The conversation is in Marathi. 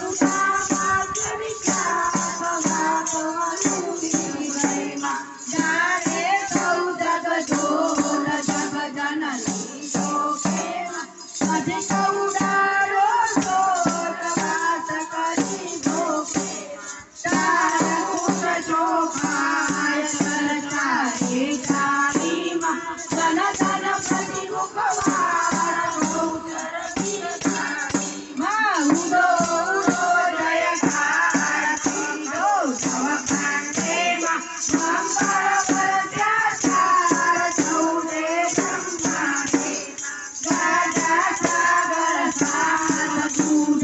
Bye. Thank you.